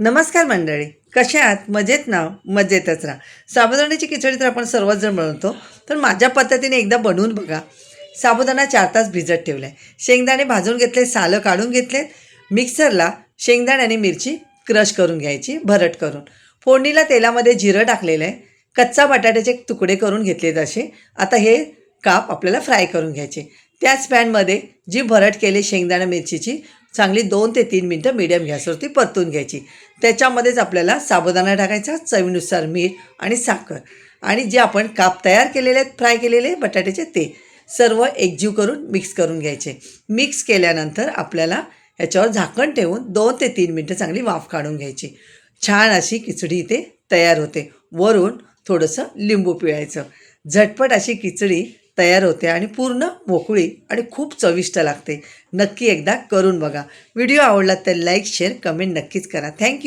नमस्कार मंडळी. कशा आहात? मजेत ना? मजेतच राहा. साबुदाण्याची खिचडी तर आपण सर्वच जण बनवतो. तर माझ्या पद्धतीने एकदा बनवून बघा. साबुदाणा चार तास भिजत ठेवला आहे शेंगदाणे भाजून घेतले सालं काढून घेतले मिक्सरला शेंगदाणे आणि मिरची क्रश करून घ्यायची भरट करून. फोडणीला तेलामध्ये जिरं टाकलेलं आहे. कच्चा बटाट्याचे तुकडे करून घेतले तसे आता हे काप आपल्याला फ्राय करून घ्यायचे. त्याच पॅनमध्ये जी भरट केली शेंगदाणा मिरचीची चांगली दोन ते तीन मिनटं मीडियम गॅसवरती परतून घ्यायची. त्याच्यामध्येच आपल्याला साबुदाणा टाकायचा चवीनुसार मीठ आणि साखर. आणि जे आपण काप तयार केलेले आहेत फ्राय केलेले बटाट्याचे ते सर्व एकजीव करून मिक्स करून घ्यायचे. मिक्स केल्यानंतर आपल्याला ह्याच्यावर झाकण ठेवून दोन ते तीन मिनटं चांगली वाफ काढून घ्यायची. छान अशी खिचडी इथे तयार होते. वरून थोडंसं लिंबू पिळायचं. झटपट अशी खिचडी तयार होते आणि पूर्ण मोकळी आणि खूप चविष्ट लागते. नक्की एकदा करून बघा. व्हिडिओ आवडला तर लाईक शेअर कमेंट नक्कीच करा. थँक्यू.